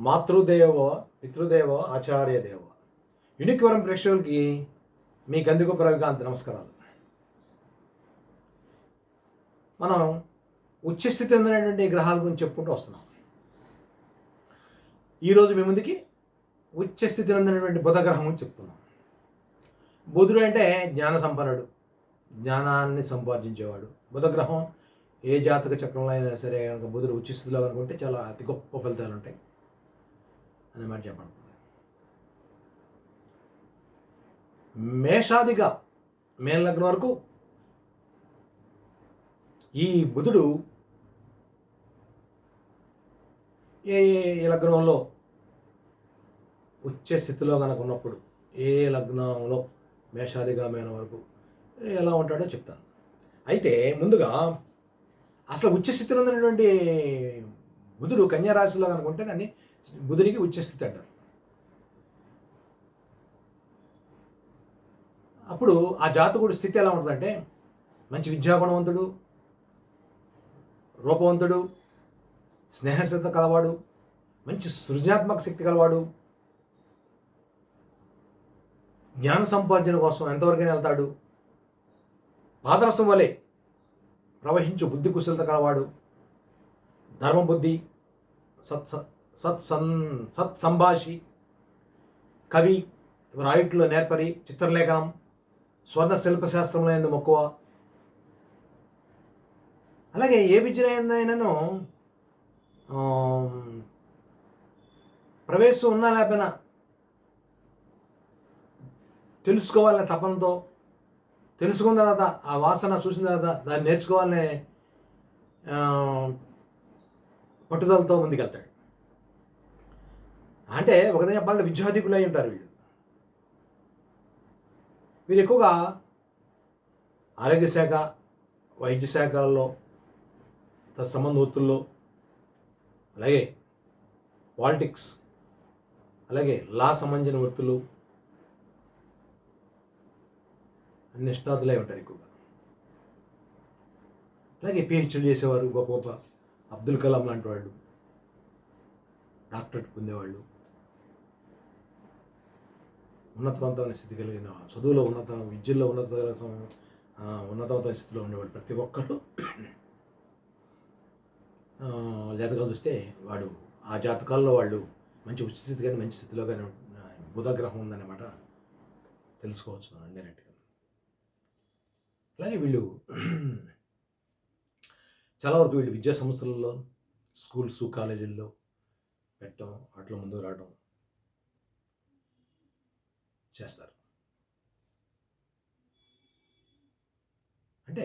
మాతృదేవో పితృదేవో ఆచార్య యునిక్వరం unique ప్రేక్షకులకి మీ గందిగో రవికాంత్ నమస్కారాలు. మనం ఉచ్చస్థితి చెందినటువంటి గ్రహాల గురించి చెప్పుకుంటూ వస్తున్నాం. ఈరోజు మీ ముందుకి ఉచ్చస్థితి చెందినటువంటి బుధ గ్రహం గురించి చెప్పుకున్నాం బుధుడు అంటే జ్ఞాన సంపన్నుడు. జ్ఞానాన్ని సంపాదించేవాడు. బుధగ్రహం ఏ జాతక చక్రంలో అయినా సరే కనుక బుధుడు ఉచ్చస్థితిలో అనుకుంటే చాలా అతి గొప్ప ఫలితాలు ఉంటాయి. అనే మాట చెప్పబడుతుంది. మేషాదిగా మేనలగ్నం వరకు ఈ బుధుడు ఏ ఏ లగ్నంలో ఉచ్చ స్థితిలో కనుక ఉన్నప్పుడు ఏ లగ్నంలో మేషాదిగా మేన వరకు ఎలా ఉంటాడో చెప్తాను. అయితే ముందుగా అసలు ఉచ్చ స్థితిలో ఉన్నటువంటి బుధుడు కన్యా రాశిలో కనుకుంటే దాన్ని బుధునికి ఉచ్చస్థితి అంటారు. అప్పుడు ఆ జాతకుడు స్థితి ఎలా ఉంటుందంటే మంచి విద్యాగుణవంతుడు రూపవంతుడు స్నేహశ్రద్ధ కలవాడు మంచి సృజనాత్మక శక్తి కలవాడు జ్ఞాన సంపార్జన కోసం ఎంతవరకైనా వెళ్తాడు పాదరసం వలె ప్రవహించు బుద్ధి కుశలత కలవాడు ధర్మబుద్ధి సత్ సత్ సత్సంభాషి సత్ సంభాషి కవి రాయిట్లో నేర్పరి చిత్రలేఖనం స్వర్ణ శిల్పశాస్త్రంలో ఎందు మక్కువ. అలాగే ఏ విద్యనైనాను ప్రవేశం ఉన్నా లేకపోయినా తెలుసుకోవాలనే తపనతో తెలుసుకున్న తర్వాత ఆ వాసన చూసిన తర్వాత దాన్ని నేర్చుకోవాలనే పట్టుదలతో ముందుకెళ్తాడు. అంటే ఒక చెప్పాలంటే విద్యాధికులై ఉంటారు వీళ్ళు. వీరు ఎక్కువగా ఆరోగ్య శాఖ వైద్య శాఖల్లో తత్సంబంధ వృత్తుల్లో అలాగే పాలిటిక్స్ అలాగే లా సంబంధించిన వృత్తులు నిష్ణాతులై ఉంటారు ఎక్కువగా. అలాగే పిహెచ్డీ చేసేవారు గొప్ప గొప్ప అబ్దుల్ కలాం లాంటి వాళ్ళు డాక్టరేట్ పొందేవాళ్ళు. ఉన్నతవంతమైన స్థితి కలిగిన చదువులో ఉన్నత విద్యలో ఉన్నత ఉన్నతవంతమైన స్థితిలో ఉండేవాడు ప్రతి ఒక్కరు జాతకాలు చూస్తే వాడు ఆ జాతకాల్లో వాళ్ళు మంచి ఉచిత స్థితి కానీ మంచి స్థితిలో కానీ బుధగ్రహం బుధ గ్రహం ఉందన్నమాట. తెలుసుకోవచ్చు మనం డైరెక్ట్గా. అలాగే వీళ్ళు చాలా వరకు వీళ్ళు విద్యా సంస్థలలో స్కూల్స్ కాలేజీల్లో పెట్టడం వాటిలో ముందుకు రావడం చేస్తారు. అంటే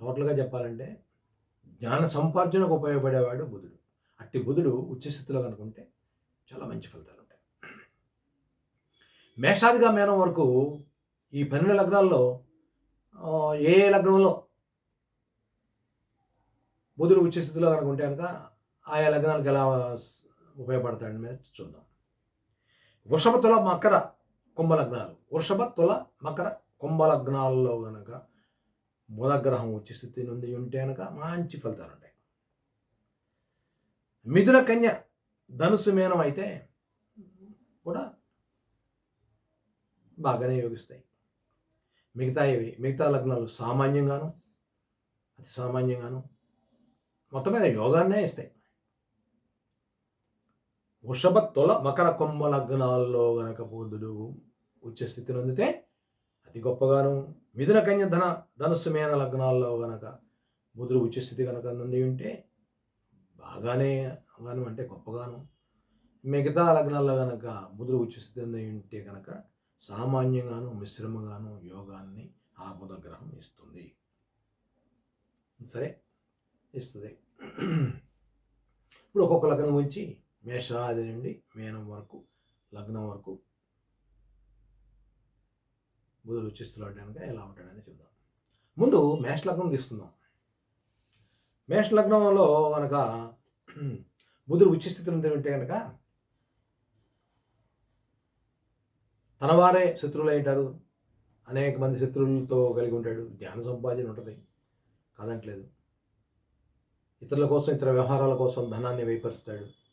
టోటల్గా చెప్పాలంటే జ్ఞాన సంపార్జనకు ఉపయోగపడేవాడు బుధుడు. అట్టి బుధుడు ఉచ్చస్థితిలో కనుకుంటే చాలా మంచి ఫలితాలు ఉంటాయి. మేషాదిగా మేనం వరకు ఈ పన్నెండు లగ్నాల్లో ఏ ఏ లగ్నంలో బుధుడు ఉచ్చస్థితిలో కనుకుంటే కనుక ఆయా లగ్నాలకు ఎలా ఉపయోగపడతాడని మీద చూద్దాం. వృషభ తుల మకర కుంభ లగ్నాలు వృషభ తుల మకర కుంభ కనుక మూలగ్రహం బుధగ్రహం వచ్చే స్థితి నుండి ఉంటే కనుక మంచి ఫలితాలు ఉంటాయి. మిథున కన్య ధనుసు మేనం అయితే కూడా బాగానే యోగిస్తాయి. మిగతా ఇవి మిగతా లగ్నాలు సామాన్యంగాను అతి సామాన్యంగాను మొత్తం మీద యోగాన్నే ఇస్తాయి. వృషభ తొల మకర కొమ్మ లగ్నాల్లో గనక బుధుడు ఉచ్చ స్థితిని పొందితే అతి గొప్పగాను. మిథున కన్య ధన ధనుస్సు మేన లగ్నాల్లో గనక బుధుడు ఉచ్చ స్థితి కనుక నుండి ఉంటే బాగానే గాను అంటే గొప్పగాను. మిగతా లగ్నాల్లో గనక బుధుడు ఉచ్చ స్థితి ఉంటే కనుక సామాన్యంగాను మిశ్రమంగాను యోగాన్ని ఆ బుధ గ్రహం ఇస్తుంది. సరే? ఇస్తుంది. ఇప్పుడు ఒక్కొక్క లగ్నం గురించి మేషాది నుండి మేనం వరకు లగ్నం వరకు బుధుడు ఉచ్చిస్తులు కనుక ఎలా ఉంటాడని చూద్దాం ముందు మేష లగ్నం తీసుకుందాం. మేష లగ్నంలో కనుక బుధుడు ఉచ్చిస్థితులు ఉంటే కనుక తన వారే శత్రువులు అయ్యారు అనేక మంది శత్రువులతో కలిగి ఉంటాడు. ధ్యాన సంపాదన ఉంటుంది. కాదంటలేదు. ఇతరుల కోసం ఇతర వ్యవహారాల కోసం ధనాన్ని వేపరుస్తాడు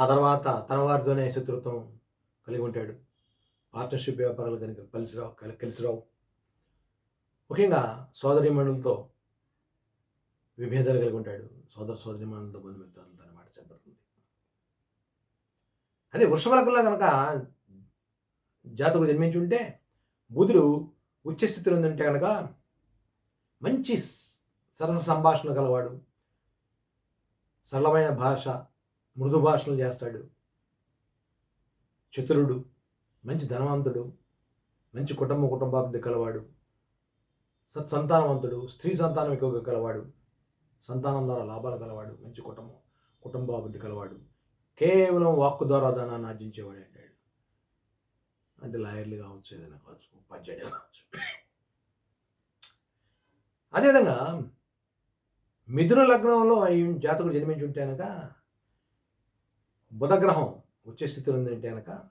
ఆ తర్వాత తన వారితోనే శత్రుత్వం కలిగి ఉంటాడు. పార్ట్నర్షిప్ వ్యాపారాలు కనుక కలిసి రావు కలి- కలిసి రావు ముఖ్యంగా సోదరిమణులతో విభేదాలు కలిగి ఉంటాడు. సోదర సోదరిమణులతో బంధుమిత్రులతో అన్నమాట చెప్పబడుతుంది. అదే వృషభ కనుక జాతకుడు జన్మించి ఉంటే బుధుడు ఉచ్చస్థితిలో ఉందంటే కనుక మంచి సరస సంభాషణ గలవాడు. సరళమైన భాష మృదు భాషలు చేస్తాడు. చతురుడు మంచి ధనవంతుడు మంచి కుటుంబ కుటుంబాభివృద్ధి కలవాడు. సత్సంతానవంతుడు స్త్రీ సంతానం ఎక్కువగా కలవాడు. సంతానం ద్వారా లాభాలు కలవాడు మంచి కుటుంబం కుటుంబాభివృద్ధి కలవాడు. కేవలం వాక్కు ద్వారా ధనాన్ని ఆర్జించేవాడు అంటాడు. అంటే లాయర్లు కావచ్చు ఏదైనా కావచ్చు ఉపాధ్యాయుడు కావచ్చు. అదేవిధంగా మిథున లగ్నంలో ఈ జాతకుడు జన్మించి ఉంటే కనుక బుధగ్రహం వచ్చే స్థితిలో ఉందంటే కనుక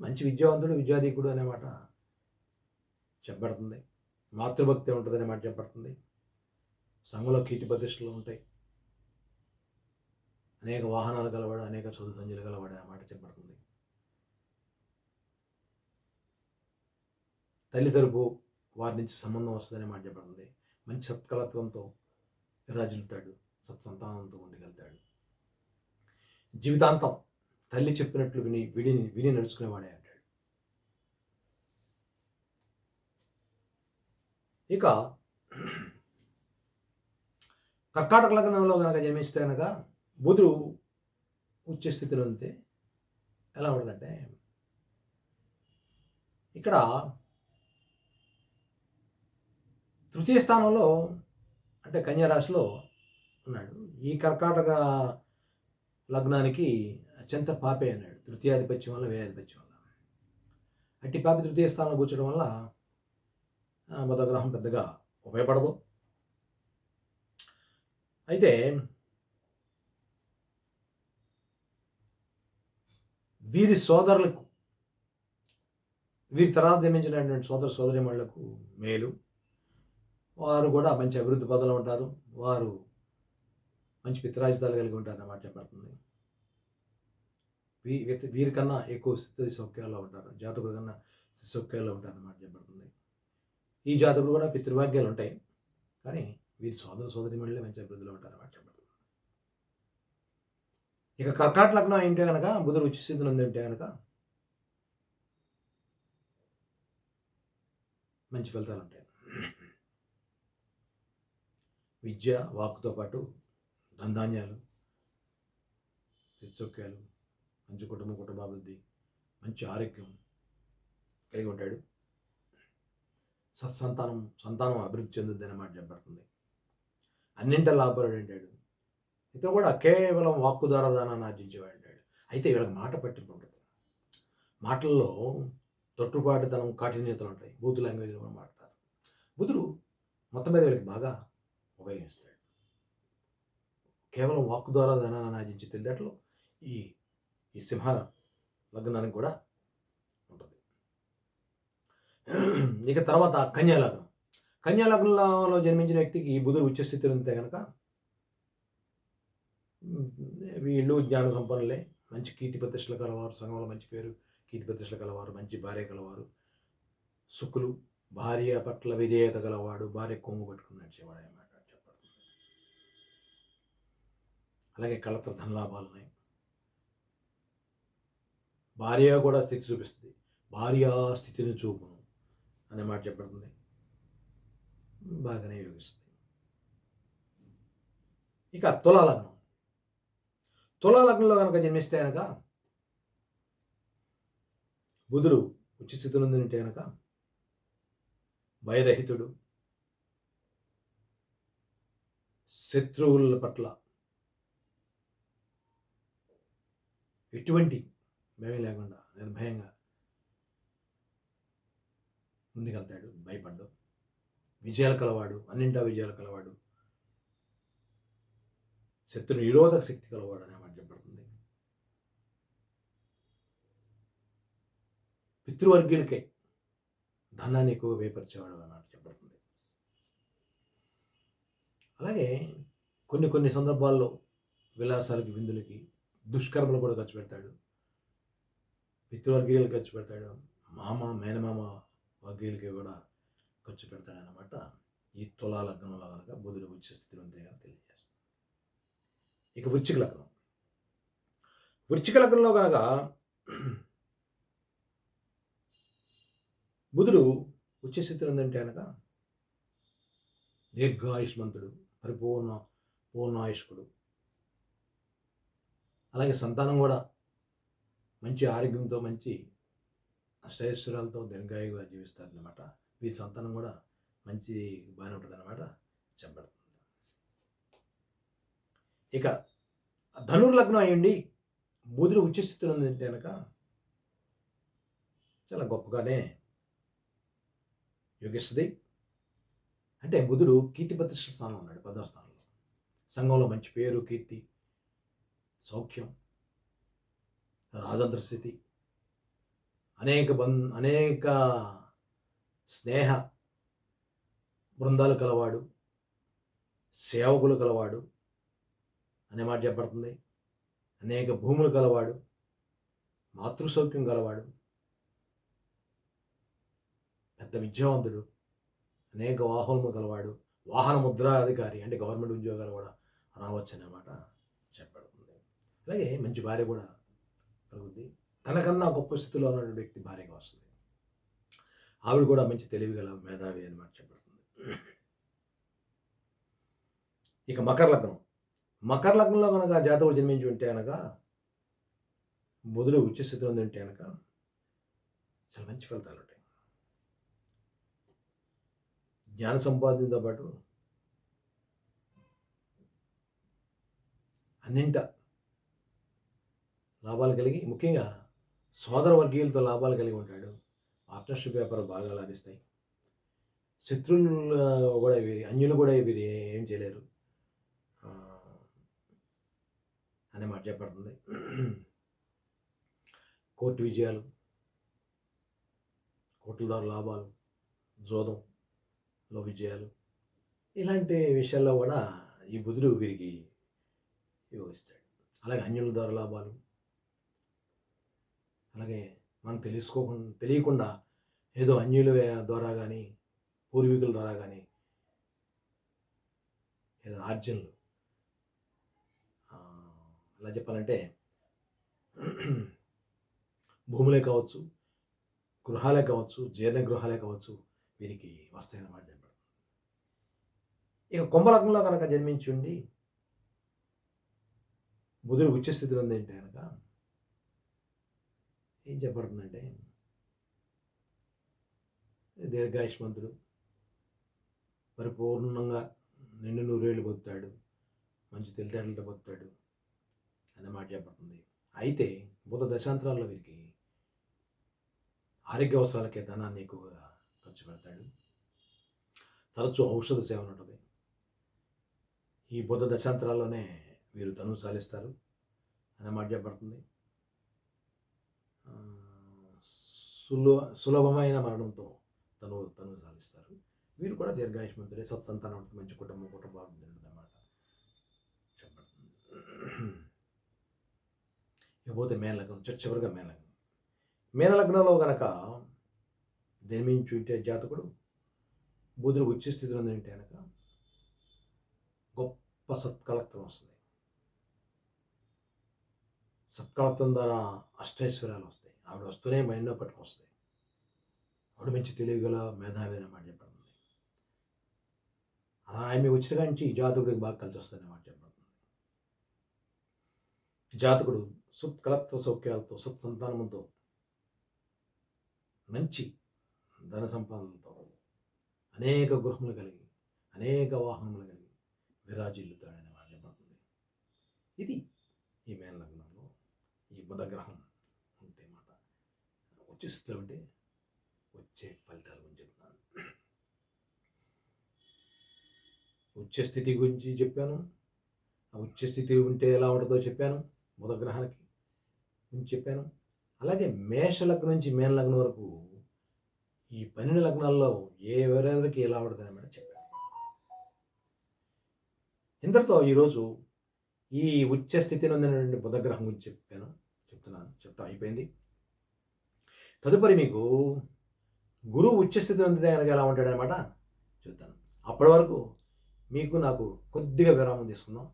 మంచి విద్యావంతుడు విద్యాధికుడు అనే మాట చెప్పబడుతుంది. మాతృభక్తి ఉంటుంది అనే మాట చెప్పబడుతుంది. సంఘంలో కీర్తి ప్రతిష్టలు ఉంటాయి. అనేక వాహనాలు కలవాడు అనేక చదువు సంజలు కలవాడు అనే మాట చెప్పబడుతుంది. తల్లి తరపు వారి నుంచి సంబంధం వస్తుందనే మాట చెప్పబడుతుంది. మంచి సత్కలత్వంతో విరాజిల్లుతాడు సత్సంతానంతో ముందుకెళ్తాడు. జీవితాంతం తల్లి చెప్పినట్లు విని విని విని నడుచుకునేవాడే అంటాడు. ఇక కర్కాటక లగ్నంలో కనుక జన్మిస్తే కనుక బుధుడు ఉచ్చ స్థితిలో ఉంటే ఎలా ఉంటుందంటే ఇక్కడ తృతీయ స్థానంలో అంటే కన్యా రాశిలో ఉన్నాడు. ఈ కర్కాటక లగ్నానికి చెంత పాపే అన్నాడు. తృతీయాధిపత్యం వల్ల వ్యయాధిపత్యం వల్ల. అట్టి పాపి తృతీయ స్థానంలో కూర్చోడం వల్ల ఆ, బుధగ్రహం పెద్దగా ఉపయోగపడదు. అయితే వీరి సోదరులకు వీరి తర్వాత జన్మించినటువంటి సోదర సోదరిమణులకు మేలు. వారు కూడా మంచి అభివృద్ధి పదవులు ఉంటారు. వారు మంచి పిత్రాజితాలు కలిగి ఉంటారన్నమాట చెప్పబడుతుంది. వీ వీరికన్నా ఎక్కువ స్థితి సౌఖ్యాల్లో ఉంటారు. జాతకుడు కన్నా సౌఖ్యాల్లో ఉంటారన్నమాట చెప్పబడుతుంది. ఈ జాతకుడు కూడా పితృభాగ్యాలు ఉంటాయి. కానీ వీరి సోదర సోదరి మళ్ళీ మంచి అభివృద్ధిలో ఉంటారు అన్నమాట చెప్పబడుతుంది. ఇక కర్కాట లగ్నం ఏంటంటే కనుక బుధుడు ఉచ్చి ఉంది అంటే కనుక మంచి ఫలితాలు ఉంటాయి. విద్య వాక్కుతో పాటు ధనధాన్యాలు చిత్సౌక్యాలు మంచి కుటుంబం కుటుంబాభివృద్ధి మంచి ఆరోగ్యం కలిగి ఉంటాడు. సత్సంతానం సంతానం అభివృద్ధి చెందుద్ది అన్నమాట చెప్పబడుతుంది. అన్నింట లాభపడు అంటాడు. ఇతను కూడా కేవలం వాక్కు ద్వారా దానాన్ని ఆర్జించేవాడు అంటాడు. అయితే వీళ్ళకి మాట పట్టింపు ఉంటుంది మాటల్లో తొట్టుపాటుతనం కాఠిన్యతలు ఉంటాయి. బూత్ లాంగ్వేజ్లో కూడా మాట్లాడతారు. బుధుడు మొత్తం మీద వీళ్ళకి బాగా ఉపయోగిస్తాడు. కేవలం వాక్కు ద్వారా ధనాన్ని ఆర్జించి తెలియట్లు ఈ ఈ సింహ లగ్నానికి కూడా ఉంటుంది. ఇక తర్వాత కన్యాలగ్నం కన్యాలగ్నంలో జన్మించిన వ్యక్తికి ఈ బుధుడు ఉచ్చ స్థితిలో ఉంటే కనుక వీళ్ళు జ్ఞాన సంపన్నులే. మంచి కీర్తి ప్రతిష్టలు కలవారు సంఘంలో మంచి పేరు కీర్తి ప్రతిష్టలు కలవారు మంచి భార్య కలవారు. సుక్కులు భార్య పట్ల విధేయత గలవాడు భార్య కొంగు పట్టుకుని నడిచేవాడు అలాగే కళత్ర ధనలాభాలు ఉన్నాయి భార్య కూడా స్థితి చూపిస్తుంది. భార్య స్థితిని చూపును అనే మాట చెప్పబడుతుంది. బాగానే యోగిస్తుంది. ఇక తులాలగ్నం. తులాలగ్నంలో కనుక జన్మిస్తే కనుక బుధుడు ఉచిత స్థితిలో ఉంటే కనుక భయరహితుడు శత్రువుల పట్ల ఎటువంటి భయం లేకుండా నిర్భయంగా ముందుకెళ్తాడు భయపడ్డు. విజయాలు కలవాడు అన్నింటా విజయాలు కలవాడు. శత్రు నిరోధక శక్తి కలవాడు అనే మాట చెప్పబడుతుంది. పితృవర్గీయులకే ధనాన్ని ఎక్కువ వేపరిచేవాడు అన్నట్టు చెప్పబడుతుంది. అలాగే కొన్ని కొన్ని సందర్భాల్లో విలాసాలకి విందులకి దుష్కర్మలు కూడా ఖర్చు పెడతాడు. పితృవర్గీయులు ఖర్చు పెడతాడు. మామ మేనమామ వర్గీయులకి కూడా ఖర్చు పెడతాడు అనమాట ఈ తులా లగ్నంలో కనుక బుధుడు వచ్చే స్థితిలో ఉంటే కనుక తెలియజేస్తుంది ఇక వృచ్చిక లగ్నం. వృచ్చిక లగ్నంలో కనుక బుధుడు వచ్చే స్థితిలో ఉందంటే కనుక దీర్ఘాయుష్మంతుడు పరిపూర్ణ పూర్ణాయుష్కుడు అలాగే సంతానం కూడా మంచి ఆరోగ్యంతో మంచి శ్రేయస్సురాలతో దీర్ఘాయుగా జీవిస్తారనమాట వీరి సంతానం కూడా మంచి బాగానే ఉంటుంది అనమాట చెప్పబడుతుంది ఇక ధనుర్లగ్నం అయ్యండి బుధుడు ఉచ్చస్థితిలో ఉందంటే కనుక చాలా గొప్పగానే యోగిస్తుంది. అంటే బుధుడు కీర్తి ప్రతిష్ట స్థానంలో ఉన్నాడు పదవ స్థానంలో. సంఘంలో మంచి పేరు కీర్తి సౌఖ్యం రాజంత్ర స్థితి అనేక బం అనేక స్నేహ బృందాలు కలవాడు సేవకులు కలవాడు అనే మాట చెప్పబడుతుంది. అనేక భూములు కలవాడు మాతృ సౌఖ్యం కలవాడు పెద్ద విద్యావంతుడు అనేక వాహనము గలవాడు వాహన ముద్రాధికారి అంటే గవర్నమెంట్ ఉద్యోగాలు కూడా రావచ్చు అన్నమాట చెప్పబడుతుంది. అలాగే మంచి భార్య కూడా కలుగుద్ది తనకన్నా గొప్ప స్థితిలో ఉన్నటువంటి వ్యక్తి భార్యగా వస్తుంది. ఆవిడ కూడా మంచి తెలివి గల మేధావి అనమాట చెప్పబడుతుంది. ఇక మకర లగ్నం. మకర లగ్నంలో కనుక జాతకుడు జన్మించి ఉంటే అనగా బుధుడు ఉచ్చ స్థితిలో ఉంది ఉంటే కనుక చాలా మంచి ఫలితాలు ఉంటాయి. జ్ఞాన సంపాదనతో పాటు అన్నింట లాభాలు కలిగి ముఖ్యంగా సోదర వర్గీయులతో లాభాలు కలిగి ఉంటాడు. పార్ట్నర్షిప్ వ్యాపారం బాగా లాభిస్తాయి. శత్రువులు కూడా వీరి అన్యులు కూడా వీరి ఏం చేయలేరు. అనే మాట చెప్పబడుతుంది. కోర్టు విజయాలు కోట్ల ద్వారా లాభాలు జోదంలో విజయాలు ఇలాంటి విషయాల్లో కూడా ఈ బుధుడు వీరికి యోగిస్తాడు. అలాగే అన్యుల ద్వారా లాభాలు అలాగే మనం తెలుసుకోకుండా తెలియకుండా ఏదో అన్యుల ద్వారా కానీ పూర్వీకుల ద్వారా కానీ ఏదో ఆర్జన్లు. ఎలా చెప్పాలంటే భూములే కావచ్చు గృహాలే కావచ్చు జీర్ణ గృహాలే కావచ్చు వీరికి వస్తాయన్నమాట చెప్పడం ఇక కుంభలగ్నంలో కనుక జన్మించి ఉండి బుధుడు ఉచ్చస్థితిలో ఉంది అంటే కనుక ఏం చెప్పబడుతుందంటే దీర్ఘాయుష్మంతుడు పరిపూర్ణంగా నిండు నూరేళ్ళు బతుకుతాడు మంచి తెలితేటలతో బతుకుతాడు అన్నమాట మాట చెప్పబడుతుంది. అయితే బుధ దశాంతరాల్లో వీరికి ఆరోగ్య అవసరాలకే ధనాన్ని ఎక్కువగా ఖర్చు పెడతాడు. తరచూ ఔషధ సేవన ఉంటుంది. ఈ బుధ దశాంతరాల్లోనే వీరు ధనువు చాలిస్తారు అనే మాట చెప్పబడుతుంది. సులభ సులభమైన మరణంతో తను తను సాధిస్తారు. వీరు కూడా దీర్ఘాయుష్మంతుడే సత్సంతానం ఉంటుంది మంచి కుటుంబం కుటుంబాలు ఉంటుంది అన్నమాట ఇకపోతే మేనలగ్నం చివరిగా మేనలగ్నం. మేనలగ్నంలో గనక జన్మించుంటే జాతకుడు బుధుడు ఉచ్చ స్థితిలో ఉందంటే కనుక గొప్ప సత్కలత్వం వస్తుంది. సత్కళత్వం ద్వారా అష్టైశ్వర్యాలు వస్తాయి. ఆవిడ వస్తూనే మైండ్లో పట్టుకొస్తాయి. ఆవిడ మంచి తెలివిగల మేధావి అన్నమాట చెప్పబడుతుంది. అలా ఆమె వచ్చిన నుంచి ఈ జాతకుడికి బాగా కలిసి వస్తుంది అన్నమాట చెప్పబడుతుంది. జాతకుడు సత్కళత్వ సౌఖ్యాలతో సత్సంతానంతో మంచి ధన సంపాదనలతో అనేక గృహములు కలిగి అనేక వాహనములు కలిగి విరాజిల్లుతాడని మాట చెప్పబడుతుంది. ఇది ఈ మేన బుధగ్రహం ఉంటే మాట. వచ్చేస్తూ ఉంటే వచ్చే ఫలితాల గురించి చెప్తాను ఉచ్చ స్థితి గురించి చెప్పాను. ఆ ఉచ్చ స్థితి ఉంటే ఎలా ఉంటుందో చెప్పాను. బుధగ్రహానికి గురించి చెప్పాను. అలాగే మేష లగ్నం నుంచి మేన లగ్నం వరకు ఈ పన్నెండు లగ్నాల్లో ఎవరెవరికి ఎలా ఉంటుందని చెప్పాను. ఇంతటితో ఈరోజు ఈ ఉచ్చ స్థితి బుధగ్రహం గురించి చెప్పాను. చెప్తున్నాను చెప్తా. అయిపోయింది. తదుపరి మీకు గురువు ఉచ్చస్థితి స్థితి కనుక ఎలా ఉంటాడనమాట చెప్తాను. అప్పటి వరకు మీకు నాకు కొద్దిగా విరామం తీసుకుందాం.